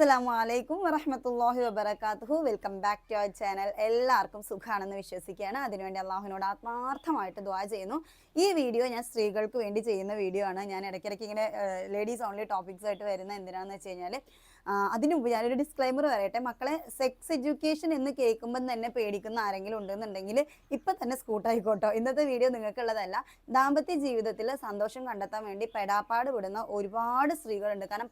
അസ്സലാമു വലൈക്കും വറഹമത്തല്ലാഹി വബർക്കാത്തു welcome back to our channel എല്ലാവർക്കും സുഖമാണെന്ന് വിശ്വസിക്കുകയാണ്. അതിനുവേണ്ടി അള്ളാഹുവിനോട് ആത്മാർത്ഥമായിട്ട് ദ്വാ ചെയ്യുന്നു. ഈ വീഡിയോ ഞാൻ സ്ത്രീകൾക്ക് വേണ്ടി ചെയ്യുന്ന വീഡിയോ ആണ്. ഞാൻ ഇടയ്ക്കിടയ്ക്ക് ഇങ്ങനെ ലേഡീസ് ഓൺലി ടോപ്പിക്സ് ആയിട്ട് വരുന്ന എന്തിനാണെന്ന് വെച്ച് കഴിഞ്ഞാൽ അതിന് മുമ്പ് ഞാനൊരു ഡിസ്ക്ലൈമർ പറയട്ടെ. മക്കളെ സെക്സ് എഡ്യൂക്കേഷൻ എന്ന് കേൾക്കുമ്പോൾ തന്നെ പേടിക്കുന്ന ആരെങ്കിലും ഉണ്ടെന്നുണ്ടെങ്കിൽ ഇപ്പം തന്നെ സ്കൂട്ടായിക്കോട്ടോ ഇന്നത്തെ വീഡിയോ നിങ്ങൾക്കുള്ളതല്ല. ദാമ്പത്യ ജീവിതത്തിൽ സന്തോഷം കണ്ടെത്താൻ വേണ്ടി പെടാപ്പാട് വിടുന്ന ഒരുപാട് സ്ത്രീകളുണ്ട്. കാരണം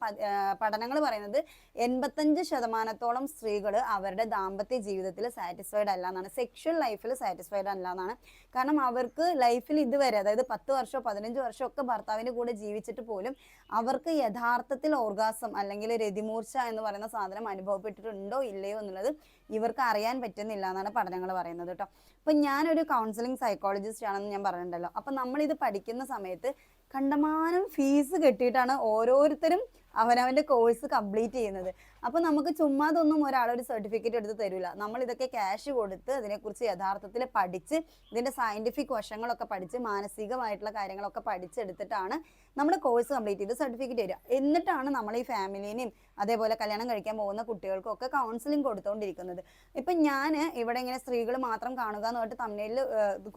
പഠനങ്ങൾ പറയുന്നത് എൺപത്തഞ്ച് ശതമാനത്തോളം സ്ത്രീകൾ അവരുടെ ദാമ്പത്യ ജീവിതത്തിൽ സാറ്റിസ്ഫൈഡ് അല്ല എന്നാണ്. സെക്ഷൽ ലൈഫിൽ സാറ്റിസ്ഫൈഡ് അല്ല എന്നാണ്. കാരണം അവർക്ക് ലൈഫിൽ ഇതുവരെ അതായത് പത്ത് വർഷമോ പതിനഞ്ച് വർഷമോ ഒക്കെ ഭർത്താവിന്റെ കൂടെ ജീവിച്ചിട്ട് പോലും അവർക്ക് യഥാർത്ഥത്തിൽ ഓർഗാസം അല്ലെങ്കിൽ രതിമൂർച്ച എന്ന് പറയുന്ന സാധനം അനുഭവപ്പെട്ടിട്ടുണ്ടോ ഇല്ലയോ എന്നുള്ളത് ഇവർക്ക് അറിയാൻ പറ്റുന്നില്ല എന്നാണ് പഠനങ്ങൾ പറയുന്നത് കേട്ടോ. അപ്പം ഞാനൊരു കൗൺസിലിംഗ് സൈക്കോളജിസ്റ്റ് ആണെന്ന് ഞാൻ പറഞ്ഞിട്ടുണ്ടല്ലോ. അപ്പം നമ്മളിത് പഠിക്കുന്ന സമയത്ത് കണ്ടമാനം ഫീസ് കെട്ടിയിട്ടാണ് ഓരോരുത്തരും അവനവന്റെ കോഴ്സ് കംപ്ലീറ്റ് ചെയ്യുന്നത്. അപ്പോൾ നമുക്ക് ചുമ്മാതൊന്നും ഒരാളൊരു സർട്ടിഫിക്കറ്റ് എടുത്ത് തരില്ല നമ്മൾ ഇതൊക്കെ ക്യാഷ് കൊടുത്ത് അതിനെക്കുറിച്ച് യഥാർത്ഥത്തിൽ പഠിച്ച് ഇതിന്റെ സയന്റിഫിക് വശങ്ങളൊക്കെ പഠിച്ച് മാനസികമായിട്ടുള്ള കാര്യങ്ങളൊക്കെ പഠിച്ചെടുത്തിട്ടാണ് നമ്മൾ കോഴ്സ് കംപ്ലീറ്റ് ചെയ്ത് സർട്ടിഫിക്കറ്റ് തരിക. എന്നിട്ടാണ് നമ്മൾ ഈ ഫാമിലിനെയും അതേപോലെ കല്യാണം കഴിക്കാൻ പോകുന്ന കുട്ടികൾക്കും ഒക്കെ കൗൺസിലിംഗ് കൊടുത്തുകൊണ്ടിരിക്കുന്നത് ഇപ്പം ഞാൻ ഇവിടെ ഇങ്ങനെ സ്ത്രീകൾ മാത്രം കാണുക എന്ന് പറഞ്ഞിട്ട് തമിഴിൽ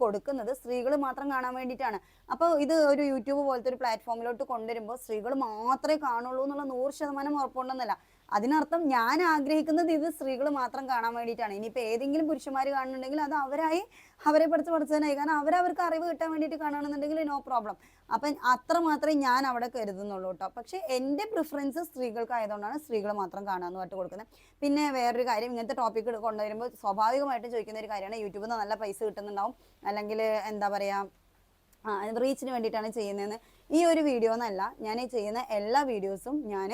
കൊടുക്കുന്നത് സ്ത്രീകൾ മാത്രം കാണാൻ വേണ്ടിയിട്ടാണ്. അപ്പോൾ ഇത് ഒരു യൂട്യൂബ് പോലത്തെ ഒരു പ്ലാറ്റ്ഫോമിലോട്ട് കൊണ്ടുവരുമ്പോൾ സ്ത്രീകൾ മാത്രമേ കാണുള്ളൂ എന്നുള്ള നൂറ് ശതമാനം ഉറപ്പുണ്ടെന്നല്ല. അതിനർത്ഥം ഞാൻ ആഗ്രഹിക്കുന്നത് ഇത് സ്ത്രീകൾ മാത്രം കാണാൻ വേണ്ടിയിട്ടാണ്. ഇനിയിപ്പോൾ ഏതെങ്കിലും പുരുഷന്മാർ കാണുന്നുണ്ടെങ്കിൽ അത് അവരായി അവരെ പഠിച്ച് പഠിച്ചതിനായി. കാരണം അവരവർക്ക് അറിവ് കിട്ടാൻ വേണ്ടിയിട്ട് കാണുകയാണെന്നുണ്ടെങ്കിൽ നോ പ്രോബ്ലം അപ്പം അത്ര മാത്രമേ ഞാൻ അവിടെ കരുതുന്നുള്ളൂ കേട്ടോ. പക്ഷേ എന്റെ പ്രിഫറൻസ് സ്ത്രീകൾക്കായതുകൊണ്ടാണ് സ്ത്രീകൾ മാത്രം കാണാമെന്ന് പറഞ്ഞിട്ട് കൊടുക്കുന്നത്. പിന്നെ വേറൊരു കാര്യം ഇങ്ങനത്തെ ടോപ്പിക് കൊണ്ടുവരുമ്പോൾ സ്വാഭാവികമായിട്ടും ചോദിക്കുന്ന ഒരു കാര്യമാണ്. യൂട്യൂബിൽ നിന്ന് നല്ല പൈസ കിട്ടുന്നുണ്ടാവും. അല്ലെങ്കിൽ എന്താ പറയുക റീച്ചിന് വേണ്ടിയിട്ടാണ് ചെയ്യുന്നതെന്ന്. ഈ ഒരു വീഡിയോ എന്നല്ല ഞാൻ ചെയ്യുന്ന എല്ലാ വീഡിയോസും ഞാൻ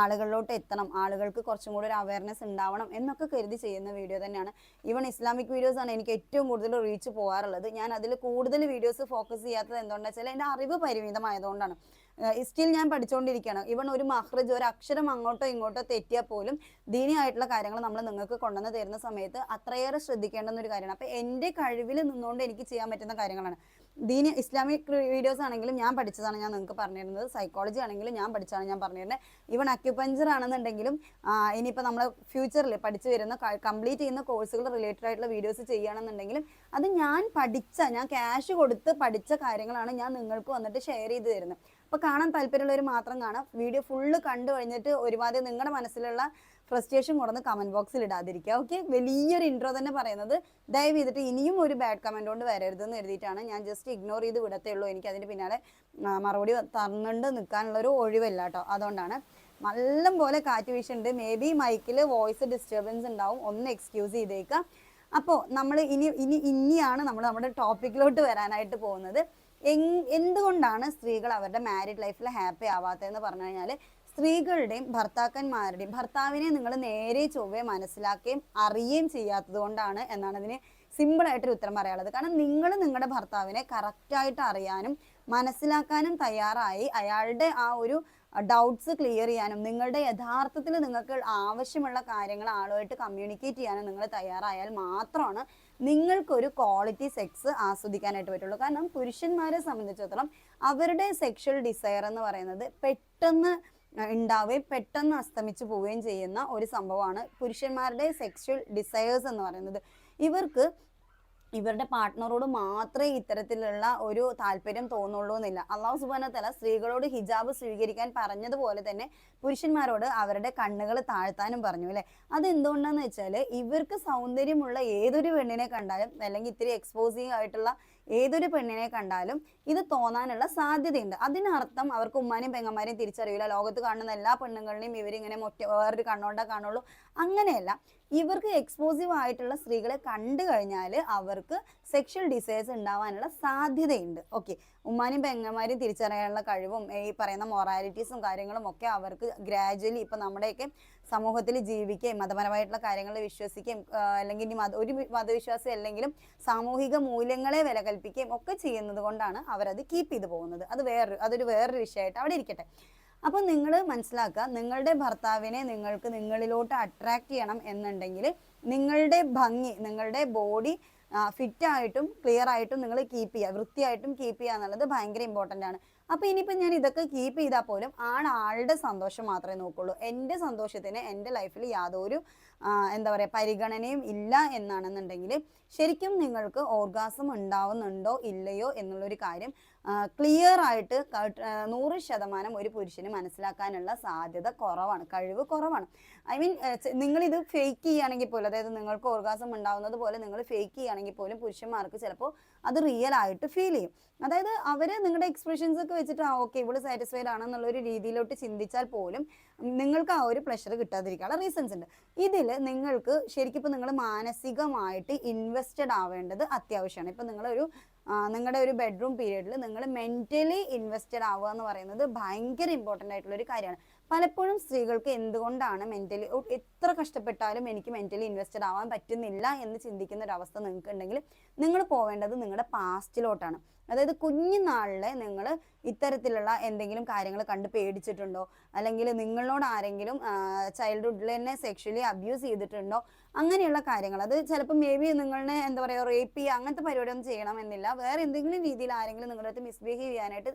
ആളുകളിലോട്ട് എത്തണം. ആളുകൾക്ക് കുറച്ചും കൂടി ഒരു അവയർനെസ് ഉണ്ടാവണം എന്നൊക്കെ കരുതി ചെയ്യുന്ന വീഡിയോ തന്നെയാണ്. ഈവൺ ഇസ്ലാമിക് വീഡിയോസ് ആണ് എനിക്ക് ഏറ്റവും കൂടുതൽ റീച്ച് പോകാറുള്ളത് ഞാൻ അതിൽ കൂടുതൽ വീഡിയോസ് ഫോക്കസ് ചെയ്യാത്തത് എന്തുകൊണ്ടാണെന്ന് വെച്ചാൽ എന്റെ അറിവ് പരിമിതമായതുകൊണ്ടാണ്. സ്റ്റിൽ ഞാൻ പഠിച്ചുകൊണ്ടിരിക്കുകയാണ് ഇവൺ ഒരു മഹ്റജ് ഒരു അക്ഷരം അങ്ങോട്ടോ ഇങ്ങോട്ടോ തെറ്റിയാൽ പോലും ദീനിയായിട്ടുള്ള കാര്യങ്ങൾ നമ്മൾ നിങ്ങൾക്ക് കൊണ്ടുവന്ന് തരുന്ന സമയത്ത് അത്രയേറെ ശ്രദ്ധിക്കേണ്ടുന്ന ഒരു കാര്യമാണ്. അപ്പോൾ എന്റെ കഴിവിൽ നിന്നുകൊണ്ട് എനിക്ക് ചെയ്യാൻ പറ്റുന്ന കാര്യങ്ങളാണ്. ദീനി ഇസ്ലാമിക് വീഡിയോസ് ആണെങ്കിലും ഞാൻ പഠിച്ചതാണ് ഞാൻ നിങ്ങൾക്ക് പറഞ്ഞിരുന്നത്. സൈക്കോളജി ആണെങ്കിലും ഞാൻ പഠിച്ചതാണ് ഞാൻ പറഞ്ഞിരുന്നത്. ഈവൺ അക്യുപഞ്ചർ ആണെന്നുണ്ടെങ്കിലും ഇനിയിപ്പോൾ നമ്മൾ ഫ്യൂച്ചറിൽ പഠിച്ചു വരുന്ന കംപ്ലീറ്റ് ചെയ്യുന്ന കോഴ്സുകൾ റിലേറ്റഡ് ആയിട്ടുള്ള വീഡിയോസ് ചെയ്യുകയാണെന്നുണ്ടെങ്കിലും അത് ഞാൻ പഠിച്ച ഞാൻ ക്യാഷ് കൊടുത്ത് പഠിച്ച കാര്യങ്ങളാണ് ഞാൻ നിങ്ങൾക്ക് വന്നിട്ട് ഷെയർ ചെയ്ത് തരുന്നത്. അപ്പോൾ കാണാൻ താല്പര്യമുള്ളവർ മാത്രം കാണാം. വീഡിയോ ഫുള്ള് കണ്ടു കഴിഞ്ഞിട്ട് ഒരുപാട് നിങ്ങളുടെ മനസ്സിലുള്ള ഫ്രസ്ട്രേഷൻ കൊണ്ടുവന്ന് കമന്റ് ബോക്സിൽ ഇടാതിരിക്കുക. ഓക്കെ വലിയൊരു ഇൻട്രോ തന്നെ പറയുന്നത് ദയവ് ചെയ്തിട്ട് ഇനിയും ഒരു ബാഡ് കമന്റ് കൊണ്ട് വരരുതെന്ന് എഴുതിയിട്ടാണ് ഞാൻ ജസ്റ്റ് ഇഗ്നോർ ചെയ്ത് വിടത്തേ ഉള്ളൂ. എനിക്ക് അതിന്റെ പിന്നാലെ മറുപടി തന്നുകൊണ്ട് നിൽക്കാനുള്ളൊരു ഒഴിവല്ല കേട്ടോ അതുകൊണ്ടാണ് നല്ല പോലെ കാറ്റ് വീശുന്നുണ്ട് മേ ബി മൈക്കിൽ വോയിസ് ഡിസ്റ്റർബൻസ് ഉണ്ടാവും ഒന്ന് എക്സ്ക്യൂസ് ചെയ്തേക്കാം. അപ്പോൾ നമ്മൾ ഇനി ഇനി ഇനിയാണ് നമ്മൾ നമ്മുടെ ടോപ്പിക്കിലോട്ട് വരാനായിട്ട് പോകുന്നത്. എന്തുകൊണ്ടാണ് സ്ത്രീകൾ അവരുടെ മാരീഡ് ലൈഫിൽ ഹാപ്പി ആവാത്തതെന്ന് പറഞ്ഞു കഴിഞ്ഞാൽ സ്ത്രീകളുടെയും ഭർത്താക്കന്മാരുടെയും ഭർത്താവിനെ നിങ്ങൾ നേരെ ചൊവ്വെ മനസ്സിലാക്കുകയും അറിയുകയും ചെയ്യാത്തത് കൊണ്ടാണ് എന്നാണ് അതിന് സിമ്പിളായിട്ടൊരു ഉത്തരം പറയാനുള്ളത്. കാരണം നിങ്ങൾ നിങ്ങളുടെ ഭർത്താവിനെ കറക്റ്റായിട്ട് അറിയാനും മനസ്സിലാക്കാനും തയ്യാറായി അയാളുടെ ആ ഒരു ഡൗട്ട്സ് ക്ലിയർ ചെയ്യാനും നിങ്ങളുടെ യഥാർത്ഥത്തിൽ നിങ്ങൾക്ക് ആവശ്യമുള്ള കാര്യങ്ങൾ ആളുമായിട്ട് കമ്മ്യൂണിക്കേറ്റ് ചെയ്യാനും നിങ്ങൾ തയ്യാറായാൽ മാത്രമാണ് നിങ്ങൾക്കൊരു ക്വാളിറ്റി സെക്സ് ആസ്വദിക്കാനായിട്ട് പറ്റുള്ളൂ. കാരണം പുരുഷന്മാരെ സംബന്ധിച്ചിടത്തോളം അവരുടെ സെക്ഷൽ ഡിസയർ എന്ന് പറയുന്നത് പെട്ടെന്ന് ഉണ്ടാവുകയും പെട്ടെന്ന് അസ്തമിച്ചു പോവുകയും ചെയ്യുന്ന ഒരു സംഭവമാണ് പുരുഷന്മാരുടെ സെക്ഷൽ ഡിസയേഴ്സ് എന്ന് പറയുന്നത്. ഇവർക്ക് ഇവരുടെ പാർട്ട്ണറോട് മാത്രമേ ഇത്തരത്തിലുള്ള ഒരു താല്പര്യം തോന്നുള്ളൂ എന്നില്ല. അള്ളാഹു സുബാന തല സ്ത്രീകളോട് ഹിജാബ് സ്വീകരിക്കാൻ പറഞ്ഞതുപോലെ തന്നെ പുരുഷന്മാരോട് അവരുടെ കണ്ണുകൾ താഴ്ത്താനും പറഞ്ഞു അല്ലെ? അതെന്തുകൊണ്ടാന്ന് വെച്ചാൽ ഇവർക്ക് സൗന്ദര്യമുള്ള ഏതൊരു പെണ്ണിനെ കണ്ടാലും അല്ലെങ്കിൽ ഇത്തിരി എക്സ്പോസിങ് ആയിട്ടുള്ള ഏതൊരു പെണ്ണിനെ കണ്ടാലും ഇത് തോന്നാനുള്ള സാധ്യതയുണ്ട്. അതിനർത്ഥം അവർക്ക് ഉമ്മാനെയും പെങ്ങന്മാരെയും തിരിച്ചറിയില്ല. ലോകത്ത് കാണുന്ന എല്ലാ പെണ്ണുങ്ങളെയും ഇവരിങ്ങനെ മൊറ്റ വേറൊരു കണ്ണോണ്ടാ കാണുള്ളൂ. അങ്ങനെയല്ല. ഇവർക്ക് എക്സ്പോസീവ് ആയിട്ടുള്ള സ്ത്രീകളെ കണ്ടു കഴിഞ്ഞാൽ അവർക്ക് സെക്ഷൽ ഡിസയേഴ്സ് ഉണ്ടാവാനുള്ള സാധ്യതയുണ്ട്. ഓക്കെ ഉമ്മാനും പെങ്ങന്മാരെയും തിരിച്ചറിയാനുള്ള കഴിവും ഈ പറയുന്ന മൊറാലിറ്റീസും കാര്യങ്ങളും ഒക്കെ അവർക്ക് ഗ്രാജുവലി ഇപ്പം നമ്മുടെയൊക്കെ സമൂഹത്തിൽ ജീവിക്കുകയും മതപരമായിട്ടുള്ള കാര്യങ്ങളിൽ വിശ്വസിക്കുകയും അല്ലെങ്കിൽ ഇനി മത ഒരു മതവിശ്വാസം അല്ലെങ്കിലും സാമൂഹിക മൂല്യങ്ങളെ വില കൽപ്പിക്കുകയും ഒക്കെ ചെയ്യുന്നത് കൊണ്ടാണ് അവരത് കീപ്പ് ചെയ്തു പോകുന്നത്. അത് വേറൊരു അതൊരു വേറൊരു വിഷയമായിട്ട് അവിടെ ഇരിക്കട്ടെ. അപ്പോൾ നിങ്ങൾ മനസ്സിലാക്കുക നിങ്ങളുടെ ഭർത്താവിനെ നിങ്ങൾക്ക് നിങ്ങളിലോട്ട് അട്രാക്ട് ചെയ്യണം എന്നുണ്ടെങ്കിൽ നിങ്ങളുടെ ഭംഗി നിങ്ങളുടെ ബോഡി ഫിറ്റ് ആയിട്ടും ക്ലിയർ ആയിട്ടും നിങ്ങൾ കീപ്പ് ചെയ്യുക. വൃത്തിയായിട്ടും കീപ്പ് ചെയ്യുക എന്നുള്ളത് ഭയങ്കര ഇമ്പോർട്ടന്റ് ആണ്. അപ്പോൾ ഇനിയിപ്പോൾ ഞാൻ ഇതൊക്കെ കീപ്പ് ചെയ്താൽ പോലും ആൾ ആളുടെ സന്തോഷം മാത്രമേ നോക്കുള്ളൂ. എന്റെ സന്തോഷത്തിന് എന്റെ ലൈഫിൽ യാതൊരു എന്താ പറയുക പരിഗണനയും ഇല്ല എന്നാണെന്നുണ്ടെങ്കിൽ ശരിക്കും നിങ്ങൾക്ക് ഓർഗാസം ഉണ്ടാവുന്നുണ്ടോ ഇല്ലയോ എന്നുള്ളൊരു കാര്യം ക്ലിയർ ആയിട്ട് നൂറ് ശതമാനം ഒരു പുരുഷന് മനസ്സിലാക്കാനുള്ള സാധ്യത കുറവാണ് കഴിവ് കുറവാണ്. ഐ മീൻ നിങ്ങൾ ഇത് ഫേക്ക് ചെയ്യുകയാണെങ്കിൽ പോലും അതായത് നിങ്ങൾക്ക് ഓർഗാസം ഉണ്ടാവുന്നത് പോലെ നിങ്ങൾ ഫേക്ക് ചെയ്യുകയാണെങ്കിൽ പോലും പുരുഷന്മാർക്ക് ചിലപ്പോൾ അത് റിയൽ ആയിട്ട് ഫീൽ ചെയ്യും. അതായത് അവർ നിങ്ങളുടെ എക്സ്പ്രഷൻസ് ഒക്കെ വെച്ചിട്ട് ആ ഓക്കെ ഇവൾ സാറ്റിസ്ഫൈഡ് ആണെന്നുള്ള ഒരു രീതിയിലോട്ട് ചിന്തിച്ചാൽ പോലും നിങ്ങൾക്ക് ആ ഒരു പ്ലഷർ കിട്ടാതിരിക്കാനുള്ള റീസൺസ് ഉണ്ട്. ഇതിൽ നിങ്ങൾക്ക് ശരിക്കും നിങ്ങൾ മാനസികമായിട്ട് ഇൻവെസ്റ്റഡ് ആവേണ്ടത് അത്യാവശ്യമാണ്. ഇപ്പം നിങ്ങളൊരു നിങ്ങളുടെ ഒരു ബെഡ്റൂം പീരീഡിൽ നിങ്ങൾ മെന്റലി ഇൻവെസ്റ്റഡ് ആവുക എന്ന് പറയുന്നത് ഭയങ്കര ഇമ്പോർട്ടന്റ് ആയിട്ടുള്ള ഒരു കാര്യമാണ്. പലപ്പോഴും സ്ത്രീകൾക്ക് എന്തുകൊണ്ടാണ് മെന്റലി എത്ര കഷ്ടപ്പെട്ടാലും എനിക്ക് മെന്റലി ഇൻവെസ്റ്റഡ് ആവാൻ പറ്റുന്നില്ല എന്ന് ചിന്തിക്കുന്ന ഒരു അവസ്ഥ നിങ്ങൾക്ക് ഉണ്ടെങ്കിൽ നിങ്ങൾ പോവേണ്ടത് നിങ്ങളുടെ പാസ്റ്റിലോട്ടാണ് അതായത് കുഞ്ഞുനാളിലെ നിങ്ങൾ ഇത്തരത്തിലുള്ള എന്തെങ്കിലും കാര്യങ്ങൾ കണ്ട് പേടിച്ചിട്ടുണ്ടോ? അല്ലെങ്കിൽ നിങ്ങളോട് ആരെങ്കിലും ചൈൽഡ്ഹുഡിൽ തന്നെ സെക്ഷലി അബ്യൂസ് ചെയ്തിട്ടുണ്ടോ? അങ്ങനെയുള്ള കാര്യങ്ങൾ. അത് ചിലപ്പോൾ മേ ബി നിങ്ങളെ എന്താ പറയുക റേപ്പ് ചെയ്യുക അങ്ങനത്തെ പരിപാടിയൊന്നും ചെയ്യണമെന്നില്ല വേറെ എന്തെങ്കിലും രീതിയിൽ ആരെങ്കിലും നിങ്ങളുടെ അടുത്ത് മിസ്ബിഹേവ് ചെയ്യാനായിട്ട്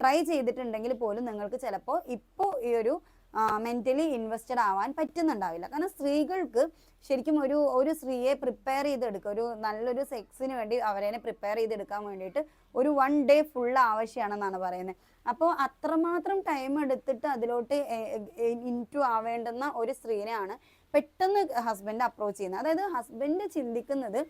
ട്രൈ ചെയ്തിട്ടുണ്ടെങ്കിൽ പോലും നിങ്ങൾക്ക് ചിലപ്പോൾ ഇപ്പോൾ ഈ ഒരു മെന്റലി ഇൻവെസ്റ്റഡ് ആവാൻ പറ്റുന്നുണ്ടാവില്ല. കാരണം സ്ത്രീകൾക്ക് ശരിക്കും ഒരു ഒരു സ്ത്രീയെ പ്രിപ്പയർ ചെയ്തെടുക്കുക ഒരു നല്ലൊരു സെക്സിന് വേണ്ടി അവരെ പ്രിപ്പയർ ചെയ്തെടുക്കാൻ വേണ്ടിയിട്ട് ഒരു വൺ ഡേ ഫുൾ ആവശ്യമാണെന്നാണ് പറയുന്നത്. അപ്പോൾ അത്രമാത്രം ടൈം എടുത്തിട്ട് അതിലോട്ട് ഇന്റു ആവേണ്ടുന്ന ഒരു സ്ത്രീനെയാണ് പെട്ടെന്ന് ഹസ്ബൻഡ് അപ്രോച്ച് ചെയ്യുന്നത്. അതായത് ഹസ്ബൻഡ് ചിന്തിക്കുന്നത്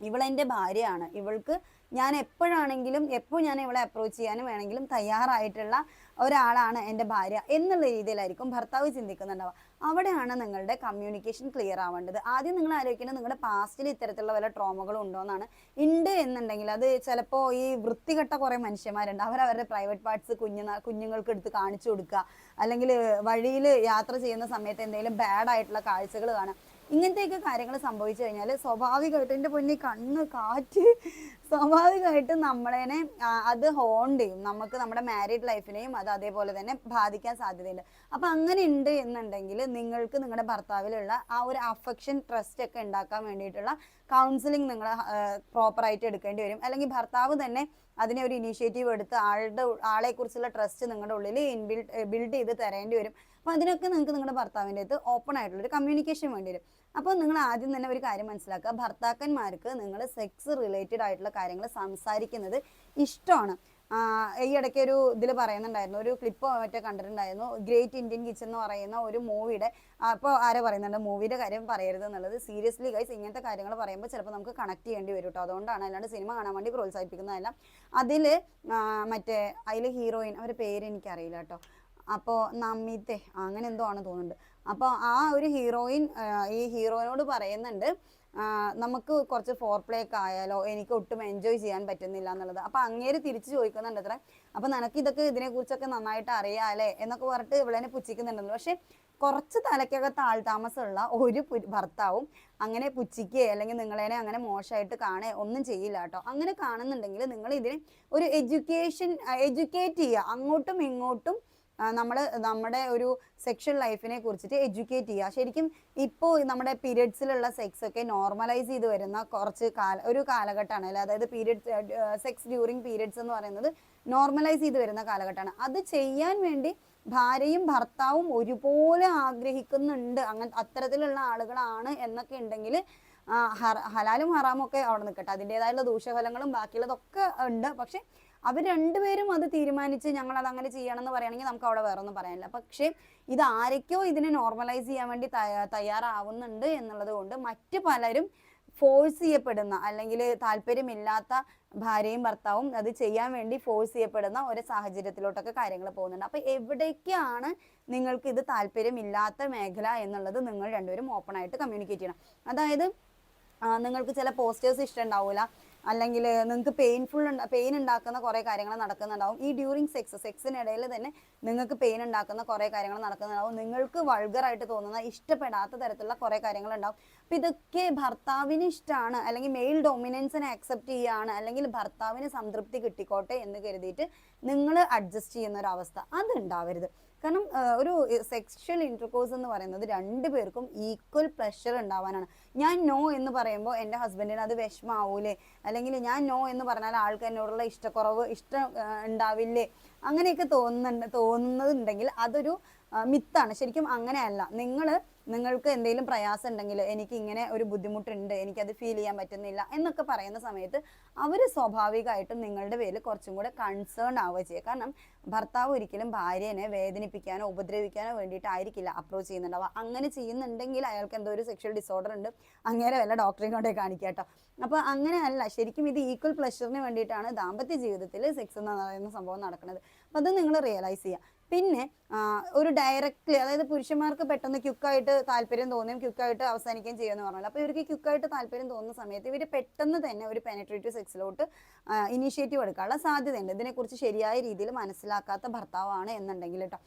ഇവളെന്റെ ഭാര്യയാണ്. ഇവൾക്ക് ഞാൻ എപ്പോഴാണെങ്കിലും എപ്പോൾ ഞാൻ ഇവളെ അപ്രോച്ച് ചെയ്യാനും വേണമെങ്കിലും തയ്യാറായിട്ടുള്ള ഒരാളാണ് എന്റെ ഭാര്യ എന്നുള്ള രീതിയിലായിരിക്കും ഭർത്താവ് ചിന്തിക്കുന്നുണ്ടാവുക. അവിടെയാണ് നിങ്ങളുടെ കമ്മ്യൂണിക്കേഷൻ ക്ലിയർ ആവേണ്ടത്. ആദ്യം നിങ്ങൾ ആലോചിക്കുന്നത് നിങ്ങളുടെ പാസ്റ്റിൽ ഇത്തരത്തിലുള്ള വല്ല ട്രോമകളും ഉണ്ടോ എന്നാണ്. ഉണ്ട് എന്നുണ്ടെങ്കിൽ അത് ചിലപ്പോൾ ഈ വൃത്തികെട്ട കുറേ മനുഷ്യന്മാരുണ്ട്. അവരുടെ പ്രൈവറ്റ് പാർട്സ് കുഞ്ഞുനാ കുഞ്ഞുങ്ങൾക്ക് എടുത്ത് കാണിച്ചു കൊടുക്കുക. അല്ലെങ്കിൽ വഴിയിൽ യാത്ര ചെയ്യുന്ന സമയത്ത് എന്തെങ്കിലും ബാഡ് ആയിട്ടുള്ള കാഴ്ചകൾ കാണാം ഇങ്ങനത്തെയൊക്കെ കാര്യങ്ങൾ സംഭവിച്ചു കഴിഞ്ഞാൽ സ്വാഭാവികമായിട്ട് എന്റെ പൊന്നി കണ്ണ് കാറ്റ് സ്വാഭാവികമായിട്ട് നമ്മളേനെ അത് ഹോണ്ട് ചെയ്യും. നമുക്ക് നമ്മുടെ മാരീഡ് ലൈഫിനെയും അത് അതേപോലെ തന്നെ ബാധിക്കാൻ സാധ്യതയുണ്ട്. അപ്പം അങ്ങനെ ഉണ്ട് എന്നുണ്ടെങ്കിൽ നിങ്ങൾക്ക് നിങ്ങളുടെ ഭർത്താവിലുള്ള ആ ഒരു അഫക്ഷൻ ട്രസ്റ്റ് ഒക്കെ ഉണ്ടാക്കാൻ വേണ്ടിയിട്ടുള്ള കൗൺസിലിംഗ് നിങ്ങൾ പ്രോപ്പറായിട്ട് എടുക്കേണ്ടി വരും. അല്ലെങ്കിൽ ഭർത്താവ് തന്നെ അതിനെ ഒരു ഇനീഷ്യേറ്റീവ് എടുത്ത് ആളുടെ ആളെക്കുറിച്ചുള്ള ട്രസ്റ്റ് നിങ്ങളുടെ ഉള്ളിൽ ഇൻബിൽഡ് ബിൽഡ് ചെയ്ത് തരേണ്ടി വരും. അപ്പോൾ അതിനൊക്കെ നിങ്ങൾക്ക് നിങ്ങളുടെ ഭർത്താവിന്റെ അടുത്ത് ഓപ്പൺ ആയിട്ടുള്ള ഒരു കമ്മ്യൂണിക്കേഷൻ വേണ്ടി വരും അപ്പോൾ നിങ്ങൾ ആദ്യം തന്നെ ഒരു കാര്യം മനസ്സിലാക്കുക. ഭർത്താക്കന്മാർക്ക് നിങ്ങൾ സെക്സ് റിലേറ്റഡ് ആയിട്ടുള്ള കാര്യങ്ങൾ സംസാരിക്കുന്നത് ഇഷ്ടമാണ്. ഈ ഇടയ്ക്ക് ഒരു ഇതിൽ പറയുന്നുണ്ടായിരുന്നു. ഒരു ക്ലിപ്പ് മറ്റേ കണ്ടിട്ടുണ്ടായിരുന്നു. ഗ്രേറ്റ് ഇന്ത്യൻ കിച്ചൺ എന്ന് പറയുന്ന ഒരു മൂവിയുടെ അപ്പോൾ ആരെ പറയുന്നുണ്ട്? മൂവിയുടെ കാര്യം പറയരുത് എന്നുള്ളത്. സീരിയസ്ലി ഗൈസ് ഇങ്ങനത്തെ കാര്യങ്ങൾ പറയുമ്പോൾ ചിലപ്പോൾ നമുക്ക് കണക്ട് ചെയ്യേണ്ടി വരും കേട്ടോ അതുകൊണ്ടാണ് അല്ലാണ്ട് സിനിമ കാണാൻ വേണ്ടി പ്രോത്സാഹിപ്പിക്കുന്നതല്ല. അതിൽ മറ്റേ അതിൽ ഹീറോയിൻ അവരുടെ പേര് എനിക്കറിയില്ല കേട്ടോ അപ്പോൾ നമ്മിത്തെ അങ്ങനെ എന്തോ ആണ് തോന്നുന്നുണ്ട്. അപ്പോൾ ആ ഒരു ഹീറോയിൻ ഈ ഹീറോയിനോട് പറയുന്നുണ്ട് നമുക്ക് കുറച്ച് ഫോർ പ്ലേ ഒക്കെ ആയാലോ എനിക്ക് ഒട്ടും എൻജോയ് ചെയ്യാൻ പറ്റുന്നില്ല എന്നുള്ളത്. അപ്പോൾ അങ്ങേര് തിരിച്ചു ചോദിക്കുന്നുണ്ട് അത്ര. അപ്പോൾ നിനക്ക് ഇതൊക്കെ ഇതിനെക്കുറിച്ചൊക്കെ നന്നായിട്ട് അറിയാലേ എന്നൊക്കെ പറഞ്ഞിട്ട് ഇവളെന്നെ പുച്ഛിക്കുന്നുണ്ടല്ലോ. പക്ഷേ കുറച്ച് തലയ്ക്കകത്ത് ആൾതാമസമുള്ള ഒരു ഭർത്താവും അങ്ങനെ പുച്ഛിക്കുകയോ അല്ലെങ്കിൽ നിങ്ങളേനെ അങ്ങനെ മോശമായിട്ട് കാണേ ഒന്നും ചെയ്യില്ല കേട്ടോ. അങ്ങനെ കാണുന്നുണ്ടെങ്കിൽ നിങ്ങൾ ഇതിനെ ഒരു എഡ്യൂക്കേഷൻ എഡ്യൂക്കേറ്റ് ചെയ്യുക. അങ്ങോട്ടും ഇങ്ങോട്ടും നമ്മൾ നമ്മുടെ ഒരു സെക്ഷൽ ലൈഫിനെ കുറിച്ചിട്ട് എഡ്യൂക്കേറ്റ് ചെയ്യുക. ശരിക്കും ഇപ്പോൾ നമ്മുടെ പീരിയഡ്സിലുള്ള സെക്സ് ഒക്കെ നോർമലൈസ് ചെയ്ത് വരുന്ന കുറച്ച് കാല ഒരു കാലഘട്ടമാണ്. അല്ലേ? അതായത് പീരിയഡ്സ് സെക്സ് ഡ്യൂറിങ് പീരിയഡ്സ് എന്ന് പറയുന്നത് നോർമലൈസ് ചെയ്ത് വരുന്ന കാലഘട്ടമാണ്. അത് ചെയ്യാൻ വേണ്ടി ഭാര്യയും ഭർത്താവും ഒരുപോലെ ആഗ്രഹിക്കുന്നുണ്ട്. അങ്ങനെ അത്തരത്തിലുള്ള ആളുകളാണ് എന്നൊക്കെ ഉണ്ടെങ്കിൽ ഹലാലും ഹറാമും ഒക്കെ അവിടെ നിൽക്കട്ടെ അതിന്റെതായുള്ള ദൂഷ്യഫലങ്ങളും ബാക്കിയുള്ളതൊക്കെ ഉണ്ട്. പക്ഷെ അവർ രണ്ടുപേരും അത് തീരുമാനിച്ച് ഞങ്ങൾ അത് അങ്ങനെ ചെയ്യണം എന്ന് പറയുകയാണെങ്കിൽ നമുക്ക് അവിടെ വേറെ ഒന്നും പറയാനില്ല. പക്ഷേ ഇത് ആരൊക്കെയോ ഇതിനെ നോർമലൈസ് ചെയ്യാൻ വേണ്ടി തയ്യാറാവുന്നുണ്ട് എന്നുള്ളത് കൊണ്ട് മറ്റു പലരും ഫോഴ്സ് ചെയ്യപ്പെടുന്ന അല്ലെങ്കിൽ താല്പര്യമില്ലാത്ത ഭാര്യയും ഭർത്താവും അത് ചെയ്യാൻ വേണ്ടി ഫോഴ്സ് ചെയ്യപ്പെടുന്ന ഒരു സാഹചര്യത്തിലോട്ടൊക്കെ കാര്യങ്ങൾ പോകുന്നുണ്ട്. അപ്പോൾ എവിടേക്കാണ് നിങ്ങൾക്ക് ഇത് താല്പര്യമില്ലാത്ത മേഖല എന്നുള്ളത് നിങ്ങൾ രണ്ടുപേരും ഓപ്പൺ ആയിട്ട് കമ്മ്യൂണിക്കേറ്റ് ചെയ്യണം. അതായത് നിങ്ങൾക്ക് ചില പോസ്റ്റേഴ്സ് ഇഷ്ടമുണ്ടാവില്ല അല്ലെങ്കിൽ നിങ്ങൾക്ക് പെയിൻഫുൾ പെയിൻ ഉണ്ടാക്കുന്ന കുറേ കാര്യങ്ങൾ നടക്കുന്നുണ്ടാവും. ഈ ഡ്യൂറിങ് സെക്സ് സെക്സിനിടയിൽ തന്നെ നിങ്ങൾക്ക് പെയിൻ ഉണ്ടാക്കുന്ന കുറേ കാര്യങ്ങൾ നടക്കുന്നുണ്ടാവും. നിങ്ങൾക്ക് വൾഗറായിട്ട് തോന്നുന്ന ഇഷ്ടപ്പെടാത്ത തരത്തിലുള്ള കുറേ കാര്യങ്ങൾ ഉണ്ടാവും. അപ്പം ഇതൊക്കെ ഭർത്താവിന് ഇഷ്ടമാണ് അല്ലെങ്കിൽ മെയിൽ ഡൊമിനൻസിനെ അക്സെപ്റ്റ് ചെയ്യുകയാണ് അല്ലെങ്കിൽ ഭർത്താവിന് സംതൃപ്തി കിട്ടിക്കോട്ടെ എന്ന് കരുതിയിട്ട് നിങ്ങൾ അഡ്ജസ്റ്റ് ചെയ്യുന്ന ഒരു അവസ്ഥ. അത് ഉണ്ടാവരുത് കാരണം ഒരു സെക്ഷൽ ഇന്റർകോഴ്സ് എന്ന് പറയുന്നത് രണ്ടു പേർക്കും ഈക്വൽ പ്രഷർ ഉണ്ടാവാനാണ്. ഞാൻ നോ എന്ന് പറയുമ്പോൾ എന്റെ ഹസ്ബൻഡിന് അത് വിഷമാവൂലേ? അല്ലെങ്കിൽ ഞാൻ നോ എന്ന് പറഞ്ഞാൽ ആൾക്ക് എന്നോടുള്ള ഇഷ്ടക്കുറവ് ഇഷ്ടം ഉണ്ടാവില്ലേ? അങ്ങനെയൊക്കെ തോന്നുന്നുണ്ട് തോന്നുന്നുണ്ടെങ്കിൽ അതൊരു മിത്താണ് ശരിക്കും അങ്ങനെയല്ല. നിങ്ങൾ നിങ്ങൾക്ക് എന്തെങ്കിലും പ്രയാസം ഉണ്ടെങ്കിൽ എനിക്ക് ഇങ്ങനെ ഒരു ബുദ്ധിമുട്ടുണ്ട് എനിക്കത് ഫീൽ ചെയ്യാൻ പറ്റുന്നില്ല എന്നൊക്കെ പറയുന്ന സമയത്ത് അവർ സ്വാഭാവികമായിട്ടും നിങ്ങളുടെ പേരിൽ കുറച്ചും കൂടെ കൺസേൺ ആവുക ചെയ്യുക കാരണം ഭർത്താവ് ഒരിക്കലും ഭാര്യനെ വേദനിപ്പിക്കാനോ ഉപദ്രവിക്കാനോ വേണ്ടിയിട്ടായിരിക്കില്ല അപ്രോച്ച് ചെയ്യുന്നുണ്ടാവുക. അങ്ങനെ ചെയ്യുന്നുണ്ടെങ്കിൽ അയാൾക്ക് എന്തോ ഒരു സെക്ഷൽ ഡിസോർഡർ ഉണ്ട്. അങ്ങനെ വല്ല ഡോക്ടറെ കൊണ്ടേ കാണിക്കുക കേട്ടോ. അപ്പോൾ അങ്ങനെയല്ല ശരിക്കും ഇത് ഈക്വൽ പ്ലഷറിന് വേണ്ടിയിട്ടാണ് ദാമ്പത്യ ജീവിതത്തിൽ സെക്സ് എന്ന് പറയുന്ന സംഭവം നടക്കുന്നത്. അപ്പോൾ അത് നിങ്ങൾ റിയലൈസ് ചെയ്യുക. പിന്നെ ഒരു ഡയറക്റ്റ്ലി അതായത് പുരുഷന്മാർക്ക് പെട്ടെന്ന് ക്യുക്കായിട്ട് താല്പര്യം തോന്നുകയും ക്യുക്കായിട്ട് അവസാനിക്കുകയും ചെയ്യുമെന്ന് പറഞ്ഞാൽ അപ്പോൾ ഇവർക്ക് ക്യുക്കായിട്ട് താല്പര്യം തോന്നുന്ന സമയത്ത് ഇവർ പെട്ടെന്ന് തന്നെ ഒരു പെനട്രേറ്റീവ് സെക്സിലോട്ട് ഇനീഷ്യേറ്റീവ് എടുക്കാനുള്ള സാധ്യതയുണ്ട്. ഇതിനെക്കുറിച്ച് ശരിയായ രീതിയിൽ മനസ്സിലാക്കാത്ത ഭർത്താവാണ് എന്നുണ്ടെങ്കിൽ കേട്ടോ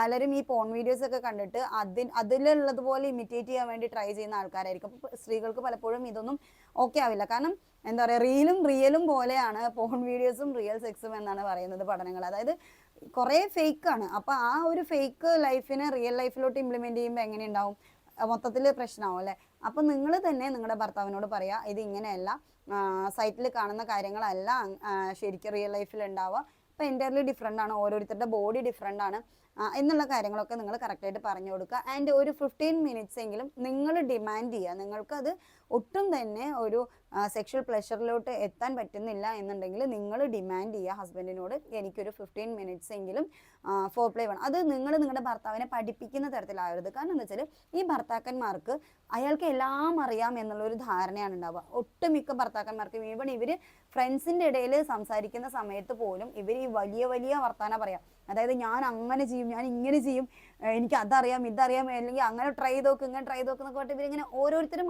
പലരും ഈ പോൺ വീഡിയോസ് ഒക്കെ കണ്ടിട്ട് അതിൽ അതിലുള്ളതുപോലെ ഇമിറ്റേറ്റ് ചെയ്യാൻ വേണ്ടി ട്രൈ ചെയ്യുന്ന ആൾക്കാരായിരിക്കും. അപ്പോൾ സ്ത്രീകൾക്ക് പലപ്പോഴും ഇതൊന്നും ഓക്കെ ആവില്ല. കാരണം എന്താ പറയുക റീലും റിയലും പോലെയാണ് പോൺ വീഡിയോസും റിയൽ സെക്സും എന്നാണ് പറയുന്നത് പഠനങ്ങൾ. അതായത് കുറേ ആണ് അപ്പൊ ആ ഒരു ഫേക്ക് ലൈഫിനെ റിയൽ ലൈഫിലോട്ട് ഇംപ്ലിമെന്റ് ചെയ്യുമ്പോൾ എങ്ങനെ ഉണ്ടാവും മൊത്തത്തിൽ പ്രശ്നമാവും അല്ലേ? അപ്പൊ നിങ്ങൾ തന്നെ നിങ്ങളുടെ ഭർത്താവിനോട് പറയാ ഇത് ഇങ്ങനെയല്ല. സൈറ്റിൽ കാണുന്ന കാര്യങ്ങളല്ല. ശരിക്കും റിയൽ ലൈഫിൽ ഉണ്ടാവുക അപ്പോൾ എന്റയർലി ഡിഫറെന്റ് ആണ്. ഓരോരുത്തരുടെ ബോഡി ഡിഫറെന്റ് ആണ്. എന്നുള്ള കാര്യങ്ങളൊക്കെ നിങ്ങൾ കറക്റ്റായിട്ട് പറഞ്ഞു കൊടുക്കുക. ആൻഡ് ഒരു ഫിഫ്റ്റീൻ മിനിറ്റ്സ് എങ്കിലും നിങ്ങൾ ഡിമാൻഡ് ചെയ്യുക. നിങ്ങൾക്കത് ഒട്ടും തന്നെ ഒരു സെക്ഷൽ പ്ലഷറിലോട്ട് എത്താൻ പറ്റുന്നില്ല എന്നുണ്ടെങ്കിൽ നിങ്ങൾ ഡിമാൻഡ് ചെയ്യുക ഹസ്ബൻഡിനോട് എനിക്കൊരു ഫിഫ്റ്റീൻ മിനിറ്റ്സ് എങ്കിലും ഫോർ പ്ലേ വേണം. അത് നിങ്ങൾ നിങ്ങളുടെ ഭർത്താവിനെ പഠിപ്പിക്കുന്ന തരത്തിലാവരുത്. കാരണം എന്താ വെച്ചാൽ ഈ ഭർത്താക്കന്മാർക്ക് അയാൾക്ക് എല്ലാം അറിയാം എന്നുള്ളൊരു ധാരണയാണ് ഉണ്ടാവുക. ഒട്ടുമിക്ക ഭർത്താക്കന്മാർക്കും ഈവൺ ഇവർ ഫ്രണ്ട്സിന്റെ ഇടയിൽ സംസാരിക്കുന്ന സമയത്ത് പോലും ഇവർ ഈ വലിയ വലിയ വർത്താനം പറയാം. അതായത് ഞാൻ അങ്ങനെ ചെയ്യും ഞാൻ ഇങ്ങനെ ചെയ്യും എനിക്ക് അതറിയാം ഇതറിയാം അല്ലെങ്കിൽ അങ്ങനെ ട്രൈ ചെയ്ത് നോക്ക് ഇങ്ങനെ ട്രൈ ചെയ്ത് നോക്ക് എന്നൊക്കെ പറഞ്ഞിട്ട് ഇവരിങ്ങനെ ഓരോരുത്തരും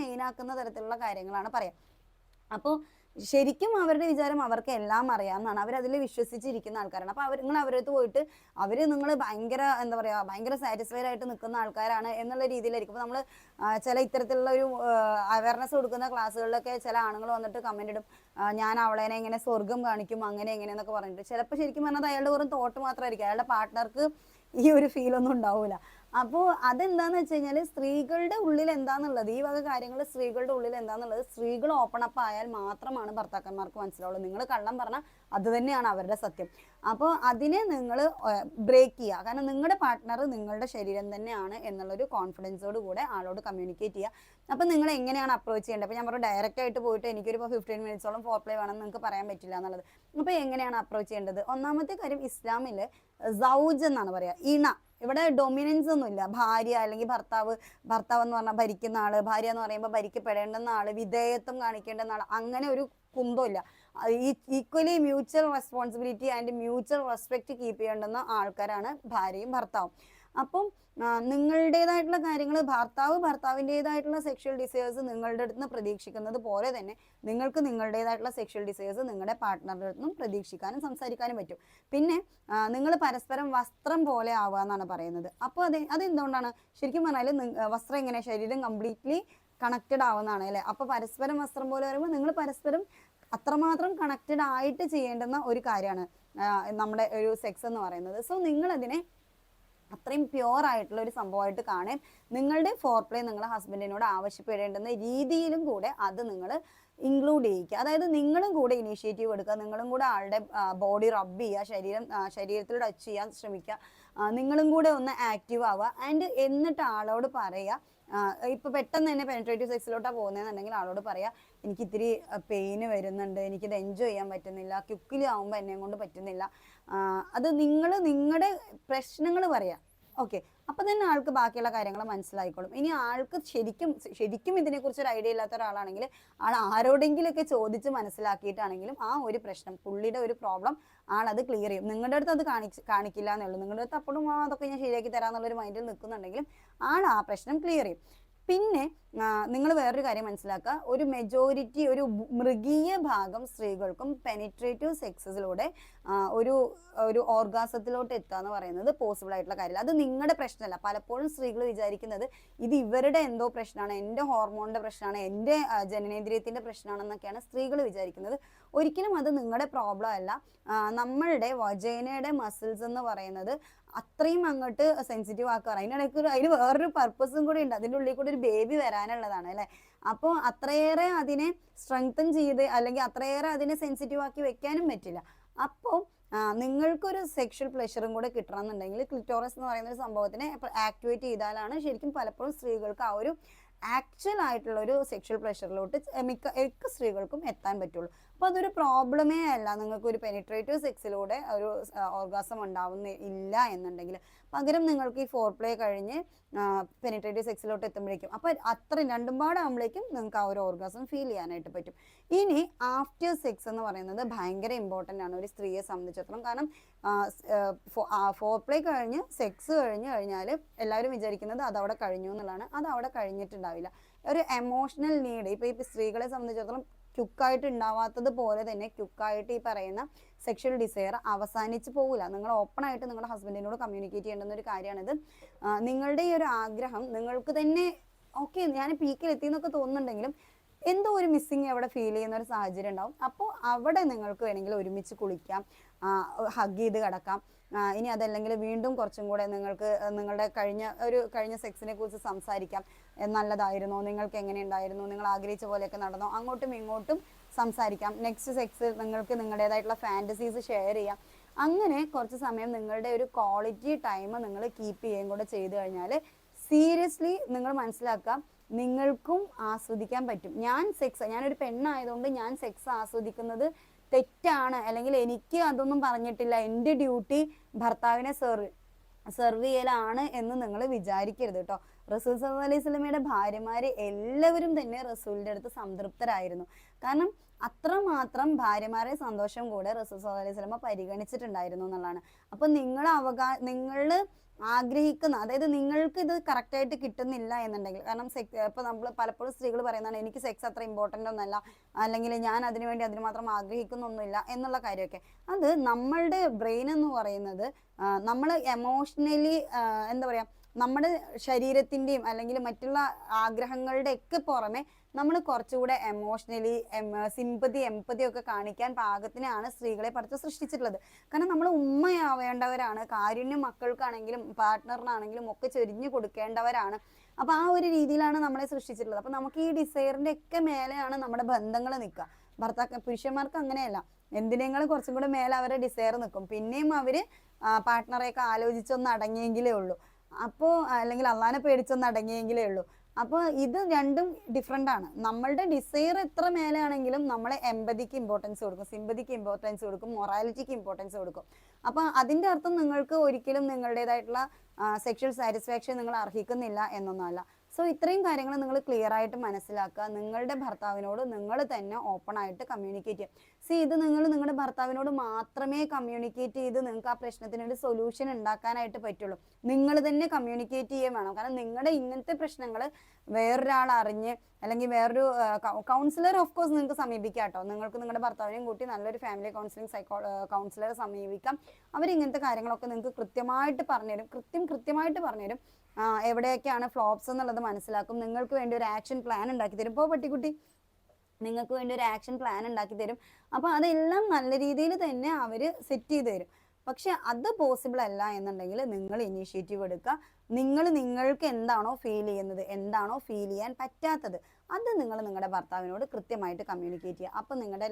മെയിൻ ആക്കുന്ന തരത്തിലുള്ള കാര്യങ്ങളാണ് പറയാം. അപ്പോൾ ശരിക്കും അവരുടെ വിചാരം അവർക്ക് എല്ലാം അറിയാമെന്നാണ്. അവരതിൽ വിശ്വസിച്ചിരിക്കുന്ന ആൾക്കാരാണ്. അപ്പോൾ അവർ നിങ്ങൾ അവരടുത്ത് പോയിട്ട് അവർ നിങ്ങൾ ഭയങ്കര എന്താ പറയുക ഭയങ്കര സാറ്റിസ്ഫൈഡ് ആയിട്ട് നിൽക്കുന്ന ആൾക്കാരാണ് എന്നുള്ള രീതിയിലായിരിക്കും. അപ്പോൾ നമ്മൾ ചില ഇത്തരത്തിലുള്ള ഒരു അവയർനെസ് കൊടുക്കുന്ന ക്ലാസ്സുകളിലൊക്കെ ചില ആണുങ്ങൾ വന്നിട്ട് കമന്റ് ഇടും. ഞാൻ അവളേനെ ഇങ്ങനെ സ്വർഗം കാണിക്കും അങ്ങനെ എങ്ങനെയെന്നൊക്കെ പറഞ്ഞിട്ട്. ചിലപ്പോൾ ശരിക്കും പറഞ്ഞാൽ അയാളുടെ വെറും തോട്ട് മാത്രമായിരിക്കും. അയാളുടെ പാർട്ട്ണർക്ക് ഈ ഒരു ഫീൽ ഒന്നും ഉണ്ടാവില്ല അപ്പോൾ അതെന്താന്ന് വെച്ച് കഴിഞ്ഞാൽ സ്ത്രീകളുടെ ഉള്ളിൽ എന്താന്നുള്ളത് ഈ വക കാര്യങ്ങൾ സ്ത്രീകളുടെ ഉള്ളിൽ എന്താന്നുള്ളത് സ്ത്രീകൾ ഓപ്പൺ അപ്പ് ആയാൽ മാത്രമാണ് ഭർത്താക്കന്മാർക്ക് മനസ്സിലാവുള്ളൂ. നിങ്ങൾ കള്ളം പറഞ്ഞാൽ അത് തന്നെയാണ് അവരുടെ സത്യം. അപ്പോൾ അതിനെ നിങ്ങൾ ബ്രേക്ക് ചെയ്യുക. കാരണം നിങ്ങളുടെ പാർട്ട്ണർ നിങ്ങളുടെ ശരീരം തന്നെയാണ് എന്നുള്ളൊരു കോൺഫിഡൻസോട് കൂടെ ആളോട് കമ്മ്യൂണിക്കേറ്റ് ചെയ്യുക. അപ്പം നിങ്ങൾ എങ്ങനെയാണ് അപ്രോച്ച് ചെയ്യേണ്ടത്? അപ്പോൾ ഞാൻ പറഞ്ഞു ഡയറക്റ്റ് ആയിട്ട് പോയിട്ട് എനിക്കൊരു ഫിഫ്റ്റീൻ മിനിറ്റ്സോളം ഫോർ പ്ലേ വേണമെന്ന് നിങ്ങൾക്ക് പറയാൻ പറ്റില്ല എന്നുള്ളത്. അപ്പോൾ എങ്ങനെയാണ് അപ്രോച്ച് ചെയ്യേണ്ടത്? ഒന്നാമത്തെ കാര്യം ഇസ്ലാമിൽ സൗജ് എന്നാണ് പറയാ. ഇണ. ഇവിടെ ഡൊമിനൻസ് ഒന്നുമില്ല. ഭാര്യ അല്ലെങ്കിൽ ഭർത്താവ് ഭർത്താവ് എന്ന് പറഞ്ഞാൽ ഭരിക്കുന്ന ആൾ ഭാര്യ എന്ന് പറയുമ്പോൾ ഭരിക്കപ്പെടേണ്ടുന്ന ആൾ വിധേയത്വം കാണിക്കേണ്ടുന്ന ആൾ അങ്ങനെ ഒരു കുന്തമില്ല. Equally mutual responsibility and mutual respect keep ചെയ്യേണ്ടുന്ന ആൾക്കാരാണ് ഭാര്യയും ഭർത്താവും. അപ്പം നിങ്ങളുടേതായിട്ടുള്ള കാര്യങ്ങൾ ഭർത്താവ് ഭർത്താവിന്റെതായിട്ടുള്ള സെക്ഷൽ ഡിസയേഴ്സ് നിങ്ങളുടെ അടുത്ത് നിന്ന് പ്രതീക്ഷിക്കുന്നത് പോലെ തന്നെ നിങ്ങൾക്ക് നിങ്ങളുടേതായിട്ടുള്ള സെക്ഷൽ ഡിസയേഴ്സ് നിങ്ങളുടെ പാർട്ട്ണറുടെ അടുത്ത് നിന്നും പ്രതീക്ഷിക്കാനും സംസാരിക്കാനും പറ്റും. പിന്നെ നിങ്ങൾ പരസ്പരം വസ്ത്രം പോലെ ആവുക എന്നാണ് പറയുന്നത്. അപ്പോൾ അത് അതെന്തുകൊണ്ടാണ്? ശരിക്കും പറഞ്ഞാൽ വസ്ത്രം എങ്ങനെ? ശരീരം കംപ്ലീറ്റ്ലി കണക്റ്റഡ് ആവുന്നതാണ് അല്ലേ? അപ്പോൾ പരസ്പരം വസ്ത്രം പോലെ വരുമ്പോൾ നിങ്ങൾ പരസ്പരം അത്രമാത്രം കണക്റ്റഡ് ആയിട്ട് ചെയ്യേണ്ടുന്ന ഒരു കാര്യമാണ് നമ്മുടെ ഒരു സെക്സ് എന്ന് പറയുന്നത്. സോ നിങ്ങളതിനെ അത്രയും പ്യുവർ ആയിട്ടുള്ള ഒരു സംഭവമായിട്ട് കാണാൻ നിങ്ങളുടെ ഫോർ പ്ലേ നിങ്ങൾ ഹസ്ബൻഡിനോട് ആവശ്യപ്പെടേണ്ടുന്ന രീതിയിലും കൂടെ അത് നിങ്ങൾ ഇൻക്ലൂഡ് ചെയ്യിക്കുക. അതായത് നിങ്ങളും കൂടെ ഇനീഷ്യേറ്റീവ് എടുക്കുക നിങ്ങളും കൂടെ ആളുടെ ബോഡി റബ്ബ് ചെയ്യുക ശരീരം ശരീരത്തിൽ ടച്ച് ചെയ്യാൻ ശ്രമിക്കുക നിങ്ങളും കൂടെ ഒന്ന് ആക്റ്റീവ് ആവുക. ആൻഡ് എന്നിട്ട് ആളോട് പറയുക ഇപ്പൊ പെട്ടെന്ന് തന്നെ പെനട്രേറ്റീവ് സെക്സിലോട്ടാ പോകുന്നതെന്നുണ്ടെങ്കിൽ ആളോട് പറയാ എനിക്ക് ഇത്തിരി പെയിന് വരുന്നുണ്ട്. എനിക്കിത് എൻജോയ് ചെയ്യാൻ പറ്റുന്നില്ല. ക്യുക്കിലാവുമ്പോൾ എന്നെ കൊണ്ട് പറ്റുന്നില്ല. അത് നിങ്ങൾ നിങ്ങളുടെ പ്രശ്നങ്ങൾ പറയാം. ഓക്കെ. അപ്പം തന്നെ ആൾക്ക് ബാക്കിയുള്ള കാര്യങ്ങൾ മനസ്സിലായിക്കോളും. ഇനി ആൾക്ക് ശരിക്കും ശരിക്കും ഇതിനെക്കുറിച്ച് ഒരു ഐഡിയ ഇല്ലാത്ത ഒരാളാണെങ്കിൽ ആൾ ആരോടെങ്കിലുമൊക്കെ ചോദിച്ച് മനസ്സിലാക്കിയിട്ടാണെങ്കിലും ആ ഒരു പ്രശ്നം പുള്ളിയുടെ ഒരു പ്രോബ്ലം ആളത് ക്ലിയർ ചെയ്യും. നിങ്ങളുടെ അടുത്ത് അത് കാണിച്ച് കാണിക്കില്ല എന്നുള്ളൂ നിങ്ങളുടെ അടുത്ത് അപ്പോഴും അതൊക്കെ ഞാൻ ശരിയാക്കി തരാമെന്നുള്ളൊരു മൈൻഡിൽ നിൽക്കുന്നുണ്ടെങ്കിലും ആൾ ആ പ്രശ്നം ക്ലിയർ ചെയ്യും. പിന്നെ നിങ്ങൾ വേറൊരു കാര്യം മനസ്സിലാക്കുക ഒരു മെജോറിറ്റി ഒരു മൃഗീയ ഭാഗം സ്ത്രീകൾക്കും പെനിട്രേറ്റീവ് സെക്സസിലൂടെ ഒരു ഒരു ഓർഗാസത്തിലോട്ട് എത്തുക എന്ന് പറയുന്നത് പോസിബിൾ ആയിട്ടുള്ള കാര്യമില്ല. അത് നിങ്ങളുടെ പ്രശ്നമല്ല. പലപ്പോഴും സ്ത്രീകൾ വിചാരിക്കുന്നത് ഇത് ഇവരുടെ എന്തോ പ്രശ്നമാണ് എന്റെ ഹോർമോണിന്റെ പ്രശ്നമാണ് എന്റെ ജനനേന്ദ്രിയത്തിന്റെ പ്രശ്നമാണെന്നൊക്കെയാണ് സ്ത്രീകൾ വിചാരിക്കുന്നത്. ഒരിക്കലും അത് നിങ്ങളുടെ പ്രോബ്ലം അല്ല. നമ്മളുടെ വജേനയുടെ മസിൽസ് എന്ന് പറയുന്നത് അത്രയും അങ്ങോട്ട് സെൻസിറ്റീവ് ആക്കാറ്. അതിനിടയ്ക്ക് അതിന് വേറൊരു പർപ്പസും കൂടി ഉണ്ട്. അതിന്റെ ഉള്ളിൽ കൂടി ഒരു ബേബി വരാനുള്ളതാണ് അല്ലേ? അപ്പോൾ അത്രയേറെ അതിനെ സ്ട്രെങ്തൻ ചെയ്ത് അല്ലെങ്കിൽ അത്രയേറെ അതിനെ സെൻസിറ്റീവ് ആക്കി വെക്കാനും പറ്റില്ല. അപ്പോൾ നിങ്ങൾക്കൊരു സെക്ഷൽ പ്ലഷറും കൂടെ കിട്ടണമെന്നുണ്ടെങ്കിൽ ക്ലിറ്റോറസ് എന്ന് പറയുന്ന ഒരു സംഭവത്തിനെ ആക്ടിവേറ്റ് ചെയ്താലാണ് ശരിക്കും പലപ്പോഴും സ്ത്രീകൾക്ക് ആ ഒരു ആക്ച്വൽ ആയിട്ടുള്ള ഒരു സെക്ഷൽ പ്ലഷറിലോട്ട് മിക്ക മിക്ക സ്ത്രീകൾക്കും എത്താൻ പറ്റുള്ളൂ. അപ്പോൾ അതൊരു പ്രോബ്ലമേ അല്ല. നിങ്ങൾക്ക് ഒരു പെനിട്രേറ്റീവ് സെക്സിലൂടെ ഒരു ഓർഗാസം ഉണ്ടാവുന്ന ഇല്ല എന്നുണ്ടെങ്കിൽ. പകരം നിങ്ങൾക്ക് ഈ ഫോർ പ്ലേ കഴിഞ്ഞ് പെനിട്രേറ്റീവ് സെക്സിലോട്ട് എത്തുമ്പോഴേക്കും. അപ്പോൾ അത്രയും രണ്ടും പാടാകുമ്പോഴേക്കും നിങ്ങൾക്ക് ആ ഒരു ഓർഗാസം ഫീൽ ചെയ്യാനായിട്ട് പറ്റും. ഇനി ആഫ്റ്റർ സെക്സ് എന്ന് പറയുന്നത് ഭയങ്കര ഇമ്പോർട്ടന്റ് ആണ് ഒരു സ്ത്രീയെ സംബന്ധിച്ചിടത്തോളം. കാരണം ഫോർ പ്ലേ കഴിഞ്ഞ് സെക്സ് കഴിഞ്ഞ് കഴിഞ്ഞാൽ എല്ലാവരും വിചാരിക്കുന്നത് അതവിടെ കഴിഞ്ഞു എന്നുള്ളതാണ്. അത് അവിടെ കഴിഞ്ഞിട്ടുണ്ടാവില്ല. ഒരു എമോഷണൽ നീഡ് ഇപ്പോൾ ഈ സ്ത്രീകളെ സംബന്ധിച്ചിടത്തോളം ക്യുക്കായിട്ട് ഉണ്ടാവാത്തത് പോലെ തന്നെ ക്യുക്കായിട്ട് ഈ പറയുന്ന സെക്ഷൽ ഡിസയർ അവസാനിച്ച് പോകില്ല നിങ്ങൾ ഓപ്പൺ ആയിട്ട് നിങ്ങളുടെ ഹസ്ബൻഡിനോട് കമ്മ്യൂണിക്കേറ്റ് ചെയ്യേണ്ടുന്ന ഒരു കാര്യമാണിത് നിങ്ങളുടെ ഈ ഒരു ആഗ്രഹം നിങ്ങൾക്ക് തന്നെ ഓക്കെ ഞാൻ പീക്കിൽ എത്തി എന്നൊക്കെ തോന്നുന്നുണ്ടെങ്കിലും എന്തോ ഒരു മിസ്സിങ് അവിടെ ഫീൽ ചെയ്യുന്ന ഒരു സാഹചര്യം ഉണ്ടാവും. അപ്പോൾ അവിടെ നിങ്ങൾക്ക് വേണമെങ്കിൽ ഒരുമിച്ച് കുളിക്കാം ഹഗ് ചെയ്ത് കിടക്കാം. ഇനി അതല്ലെങ്കിൽ വീണ്ടും കുറച്ചും കൂടെ നിങ്ങൾക്ക് നിങ്ങളുടെ കഴിഞ്ഞ ഒരു കഴിഞ്ഞ സെക്സിനെ കുറിച്ച് സംസാരിക്കാം. നല്ലതായിരുന്നോ നിങ്ങൾക്ക് എങ്ങനെ ഉണ്ടായിരുന്നു നിങ്ങൾ ആഗ്രഹിച്ച പോലെയൊക്കെ നടന്നോ അങ്ങോട്ടും ഇങ്ങോട്ടും സംസാരിക്കാം. നെക്സ്റ്റ് സെക്സ് നിങ്ങൾക്ക് നിങ്ങളുടേതായിട്ടുള്ള ഫാന്റസീസ് ഷെയർ ചെയ്യാം. അങ്ങനെ കുറച്ച് സമയം നിങ്ങളുടെ ഒരു ക്വാളിറ്റി ടൈം നിങ്ങൾ കീപ്പ് ചെയ്യുകയും കൂടെ ചെയ്തു കഴിഞ്ഞാൽ സീരിയസ്ലി നിങ്ങൾ മനസ്സിലാക്കാം നിങ്ങൾക്കും ആസ്വദിക്കാൻ പറ്റും. ഞാൻ സെക്സ് ഞാനൊരു പെണ്ണായതുകൊണ്ട് ഞാൻ സെക്സ് ആസ്വദിക്കുന്നത് തെറ്റാണ്. അല്ലെങ്കിൽ എനിക്ക് അതൊന്നും പറഞ്ഞിട്ടില്ല. എന്റെ ഡ്യൂട്ടി ഭർത്താവിനെ സെർവ് സെർവ് ചെയ്യലാണ് എന്ന് നിങ്ങൾ വിചാരിക്കരുത് കേട്ടോ റസൂൽ സല്ലല്ലാഹു അലൈഹി സ്വലമയുടെ ഭാര്യമാർ എല്ലാവരും തന്നെ റസൂലിന്റെ അടുത്ത് സംതൃപ്തരായിരുന്നു. കാരണം അത്രമാത്രം ഭാര്യമാരെ സന്തോഷം കൂടെ സല്ലല്ലാഹു അലൈഹി സ്വലമ പരിഗണിച്ചിട്ടുണ്ടായിരുന്നു എന്നുള്ളതാണ്. അപ്പൊ നിങ്ങൾ അവകാ നിങ്ങൾ ആഗ്രഹിക്കുന്ന അതായത് നിങ്ങൾക്ക് ഇത് കറക്റ്റായിട്ട് കിട്ടുന്നില്ല എന്നുണ്ടെങ്കിൽ കാരണം സെക്സ് ഇപ്പൊ നമ്മൾ പലപ്പോഴും സ്ത്രീകൾ പറയുന്നതാണ് എനിക്ക് സെക്സ് അത്ര ഇമ്പോർട്ടന്റ് ഒന്നല്ല. അല്ലെങ്കിൽ ഞാൻ അതിനുവേണ്ടി അതിന് മാത്രം ആഗ്രഹിക്കുന്നൊന്നുമില്ല. എന്നുള്ള കാര്യമൊക്കെ. അത് നമ്മളുടെ ബ്രെയിൻ എന്ന് പറയുന്നത് നമ്മൾ എമോഷണലി എന്താ പറയാ നമ്മുടെ ശരീരത്തിന്റെയും അല്ലെങ്കിൽ മറ്റുള്ള ആഗ്രഹങ്ങളുടെ ഒക്കെ പുറമെ നമ്മൾ കുറച്ചുകൂടെ എമോഷണലി സിമ്പതി എമ്പതി ഒക്കെ കാണിക്കാൻ പാകത്തിനാണ് സ്ത്രീകളെ പഠിച്ച് സൃഷ്ടിച്ചിട്ടുള്ളത്. കാരണം നമ്മൾ ഉമ്മയാവേണ്ടവരാണ് കാരുണ്യം മക്കൾക്കാണെങ്കിലും പാർട്ട്ണറിനാണെങ്കിലും ഒക്കെ ചൊരിഞ്ഞു കൊടുക്കേണ്ടവരാണ്. അപ്പൊ ആ ഒരു രീതിയിലാണ് നമ്മളെ സൃഷ്ടിച്ചിട്ടുള്ളത്. അപ്പൊ നമുക്ക് ഈ ഡിസൈറിന്റെ ഒക്കെ മേലെയാണ് നമ്മുടെ ബന്ധങ്ങൾ നിൽക്കുക. ഭർത്താക്ക പുരുഷന്മാർക്ക് അങ്ങനെയല്ല. എന്തിനേങ്ങളും കുറച്ചും കൂടെ മേലെ അവരുടെ ഡിസയർ നിൽക്കും. പിന്നെയും അവർ പാർട്ട്ണറെയൊക്കെ ആലോചിച്ചൊന്ന് അടങ്ങിയെങ്കിലേ ഉള്ളൂ. അപ്പോൾ അല്ലെങ്കിൽ അള്ളാനെ പേടിച്ചൊന്ന് അടങ്ങിയെങ്കിലേ ഉള്ളൂ. അപ്പോൾ ഇത് രണ്ടും ഡിഫറെന്റ് ആണ്. നമ്മളുടെ ഡിസൈർ എത്ര മേലെയാണെങ്കിലും നമ്മളെ എമ്പതിക്ക് ഇമ്പോർട്ടൻസ് കൊടുക്കും സിമ്പതിക്ക് ഇമ്പോർട്ടൻസ് കൊടുക്കും മൊറാലിറ്റിക്ക് ഇമ്പോർട്ടൻസ് കൊടുക്കും. അപ്പോൾ അതിന്റെ അർത്ഥം നിങ്ങൾക്ക് ഒരിക്കലും നിങ്ങളുടേതായിട്ടുള്ള സെക്ഷൽ സാറ്റിസ്ഫാക്ഷൻ നിങ്ങൾ അർഹിക്കുന്നില്ല എന്നൊന്നുമല്ല. സോ ഇത്രയും കാര്യങ്ങൾ നിങ്ങൾ ക്ലിയർ ആയിട്ട് മനസ്സിലാക്കുക. നിങ്ങളുടെ ഭർത്താവിനോട് നിങ്ങൾ തന്നെ ഓപ്പൺ ആയിട്ട് കമ്മ്യൂണിക്കേറ്റ് ചെയ്യുക. സി ഇത് നിങ്ങൾ നിങ്ങളുടെ ഭർത്താവിനോട് മാത്രമേ കമ്മ്യൂണിക്കേറ്റ് ചെയ്ത് നിങ്ങൾക്ക് ആ പ്രശ്നത്തിന് ഒരു സൊല്യൂഷൻ ഉണ്ടാക്കാനായിട്ട് പറ്റുള്ളൂ. നിങ്ങൾ തന്നെ കമ്മ്യൂണിക്കേറ്റ് ചെയ്യുകയും വേണം. കാരണം നിങ്ങളുടെ ഇങ്ങനത്തെ പ്രശ്നങ്ങൾ വേറൊരാൾ അറിഞ്ഞ് അല്ലെങ്കിൽ വേറൊരു കൗൺസിലർ ഓഫ് കോഴ്സ് നിങ്ങൾക്ക് സമീപിക്കാം കേട്ടോ. നിങ്ങൾക്ക് നിങ്ങളുടെ ഭർത്താവിനെയും കൂട്ടി നല്ലൊരു ഫാമിലി കൗൺസിലിംഗ് സൈക്കോ കൗൺസിലറെ സമീപിക്കാം. അവരിങ്ങനത്തെ കാര്യങ്ങളൊക്കെ നിങ്ങൾക്ക് കൃത്യമായിട്ട് പറഞ്ഞുതരും. കൃത്യം കൃത്യമായിട്ട് പറഞ്ഞുതരും. എവിടെയൊക്കെയാണ് ഫ്ലോപ്സ് എന്നുള്ളത് മനസ്സിലാക്കും. നിങ്ങൾക്ക് വേണ്ടി ഒരു ആക്ഷൻ പ്ലാൻ ഉണ്ടാക്കി തരും. ഇപ്പോൾ പട്ടിക്കുട്ടി നിങ്ങൾക്ക് വേണ്ടി ഒരു ആക്ഷൻ പ്ലാൻ ഉണ്ടാക്കി തരും. അപ്പോൾ അതെല്ലാം നല്ല രീതിയിൽ തന്നെ അവർ സെറ്റ് ചെയ്ത് തരും. പക്ഷെ അത് പോസിബിൾ അല്ല എന്നുണ്ടെങ്കിൽ നിങ്ങൾ ഇനീഷ്യേറ്റീവ് എടുക്കുക. നിങ്ങൾ നിങ്ങൾക്ക് എന്താണോ ഫീൽ ചെയ്യുന്നത് എന്താണോ ഫീൽ ചെയ്യാൻ പറ്റാത്തത് അത് നിങ്ങൾ നിങ്ങളുടെ ഭർത്താവിനോട് കൃത്യമായിട്ട് കമ്മ്യൂണിക്കേറ്റ് ചെയ്യുക. അപ്പം നിങ്ങളുടെ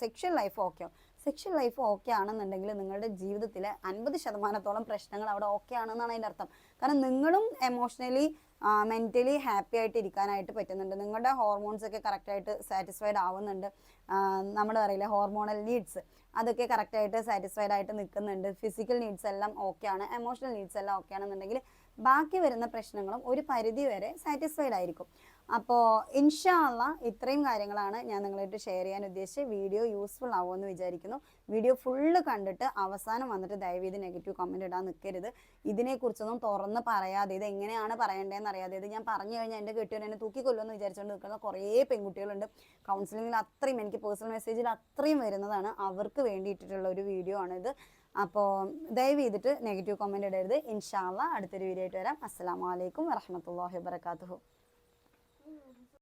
സെക്ഷൽ ലൈഫ് ഓക്കെ ആവും. സെക്ഷൽ ലൈഫ് ഓക്കെ ആണെന്നുണ്ടെങ്കിൽ നിങ്ങളുടെ ജീവിതത്തിൽ അൻപത് ശതമാനത്തോളം പ്രശ്നങ്ങൾ അവിടെ ഓക്കെ ആണെന്നാണ് അതിന്റെ അർത്ഥം. കാരണം നിങ്ങളും എമോഷണലി മെന്റലി ഹാപ്പി ആയിട്ട് ഇരിക്കാനായിട്ട് പറ്റുന്നുണ്ട്. നിങ്ങളുടെ ഹോർമോൺസ് ഒക്കെ കറക്റ്റായിട്ട് സാറ്റിസ്ഫൈഡ് ആവുന്നുണ്ട്. നമ്മൾ പറയില്ലേ ഹോർമോണൽ നീഡ്സ് അതൊക്കെ കറക്റ്റായിട്ട് സാറ്റിസ്ഫൈഡ് ആയിട്ട് നിൽക്കുന്നുണ്ട്. ഫിസിക്കൽ നീഡ്സ് എല്ലാം ഓക്കെ ആണ്. എമോഷണൽ നീഡ്സ് എല്ലാം ഓക്കെ ആണെന്നുണ്ടെങ്കിൽ ബാക്കി വരുന്ന പ്രശ്നങ്ങളും ഒരു പരിധി വരെ സാറ്റിസ്ഫൈഡ് ആയിരിക്കും. അപ്പോൾ ഇൻഷാല്ല ഇത്രയും കാര്യങ്ങളാണ് ഞാൻ നിങ്ങളായിട്ട് ഷെയർ ചെയ്യാൻ ഉദ്ദേശിച്ച് വീഡിയോ യൂസ്ഫുൾ ആവുമെന്ന് വിചാരിക്കുന്നു. വീഡിയോ ഫുള്ള് കണ്ടിട്ട് അവസാനം വന്നിട്ട് ദയവീത് നെഗറ്റീവ് കമന്റ് ഇടാൻ നിൽക്കരുത്. ഇതിനെക്കുറിച്ചൊന്നും തുറന്ന് പറയാതെ ഇത് എങ്ങനെയാണ് പറയേണ്ടതെന്ന് അറിയാതെ ഇത് ഞാൻ പറഞ്ഞു കഴിഞ്ഞാൽ എന്റെ കെട്ടിയവൻ എന്നെ തൂക്കിക്കൊല്ലുമെന്ന് വിചാരിച്ചുകൊണ്ട് നിൽക്കുന്ന കുറേ പെൺകുട്ടികളുണ്ട്. കൗൺസിലിങ്ങിൽ അത്രയും എനിക്ക് പേഴ്സണൽ മെസ്സേജിൽ അത്രയും വരുന്നതാണ്. അവർക്ക് വേണ്ടിയിട്ടുള്ള ഒരു വീഡിയോ ആണിത്. അപ്പോൾ ദയവ് ചെയ്തിട്ട് നെഗറ്റീവ് കമന്റ് ഇടരുത്. ഇൻഷാല്ല അടുത്തൊരു വീഡിയോ ആയിട്ട് വരാം. അസ്സാം വലൈക്കും വരഹമത്തല്ലാഹി വാബർക്കാത്തു